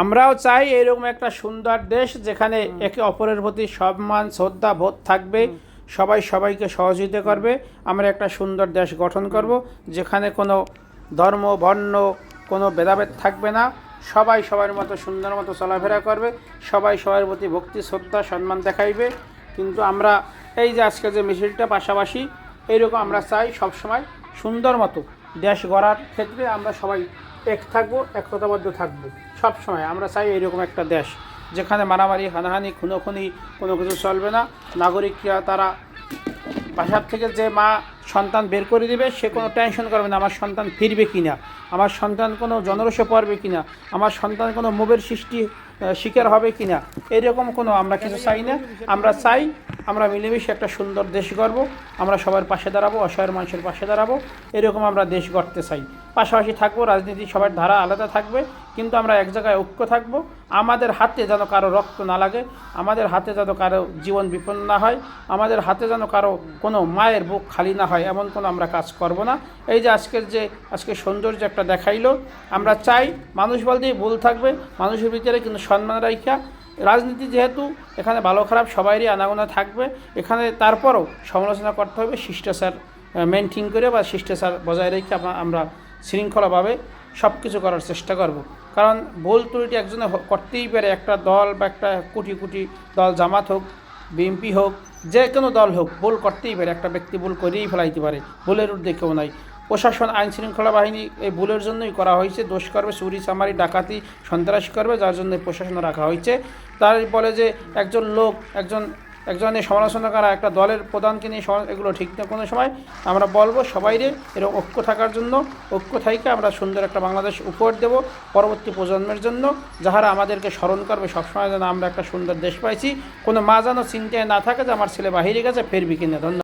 আমরাও চাই এরকম একটা সুন্দর দেশ যেখানে একে অপরের প্রতি সম্মান শ্রদ্ধা বোধ থাকবে। সবাই সবাইকে সহযোগিতা করবে। আমরা একটা সুন্দর দেশ গঠন করব যেখানে কোনো ধর্ম বর্ণ কোনো ভেদাভেদ থাকবে না। সবাই সবার মতো সুন্দর মতো চলাফেরা করবে। সবাই সবার প্রতি ভক্তি শ্রদ্ধা সম্মান দেখাইবে। কিন্তু আমরা এই যে আজকে যে মিছিলটা পাশাপাশি এইরকম আমরা চাই সবসময় সুন্দর মতো দেশ গড়ার ক্ষেত্রে আমরা সবাই এক থাকব একতাবদ্ধ থাকব। সব সময় আমরা চাই এরকম একটা দেশ, যেখানে মারামারি, হানাহানি, খুনোখুনি কোনো কিছু চলবে না। নাগরিকরা তারা বাসার থেকে যে মা সন্তান বের করে দিবে, সে কোনো টেনশন করবে না, আমার সন্তান ফিরবে কি না আমার সন্তান কোনো জনরসে পড়বে কি না আমার সন্তান কোনো মোবের সৃষ্টি শিকার হবে কি না এরকম কোনো আমরা কিছু চাই না। আমরা চাই আমরা মিলেমিশে একটা সুন্দর দেশ গড়ব, আমরা সবার পাশে দাঁড়াবো, অসহায় মানুষের পাশে দাঁড়াবো, এরকম আমরা দেশ গড়তে চাই। পাশাপাশি থাকব, রাজনীতি সবার ধারা আলাদা থাকবে, কিন্তু আমরা এক জায়গায় ঐক্য থাকব, আমাদের হাতে যেন কারও রক্ত না লাগে, আমাদের হাতে যেন কারও জীবন বিপন্ন না হয়, আমাদের হাতে যেন কারও কোনো মায়ের বুক খালি না হয়, এমন কোনো আমরা কাজ করব না। এই যে আজকের যে আজকে সৌন্দর্য একটা দেখাইলো, আমরা চাই মানুষ বলতেই ভুল থাকবে, মানুষের ভিতরে কিন্তু সম্মান রাখা রাজনীতি যেহেতু, এখানে ভালো খারাপ সবাইরই আনাগোনা থাকবে। এখানে তারপরও সমালোচনা করতে হবে, শিষ্টাচার মেনটেন করে বা শিষ্টাচার বজায় রেখে আমরা- শৃঙ্খলাভাবে সব কিছু করার চেষ্টা করব। কারণ ভুল ত্রুটি একজনে করতেই পারে, একটা দল বা একটা কোটি কোটি দল জামাত হোক, বিএনপি হোক, যে কোনো দল হোক, ভুল করতেই পারে, একটা ব্যক্তি ভুল করেই ফেলাইতে পারে, ভুলের ঊর্ধ্বে কেউ নাই। প্রশাসন আইন শৃঙ্খলা বাহিনী এই ভুলের জন্যই করা হয়েছে, দোষ করবে, চুরি, চামারি, ডাকাতি, সন্ত্রাসী করবে, যার জন্য প্রশাসন রাখা হয়েছে। তার বলে যে একজন লোক, একজন, একজনের সমালোচনা করা একটা দলের প্রধানকে নিয়ে এগুলো ঠিক না কোনো সময়। আমরা বলব সবাইরে এরকম ঐক্য থাকার জন্য, ঐক্য থাইকে আমরা সুন্দর একটা বাংলাদেশ উপহার দেব পরবর্তী প্রজন্মের জন্য, যাহারা আমাদেরকে স্মরণ করবে সবসময় যেন আমরা একটা সুন্দর দেশ পাইছি। কোনো মা যেন চিন্তায় না থাকে যে আমার ছেলে বাহিরে গেছে, ফেরবি কিনা। ধন্যবাদ।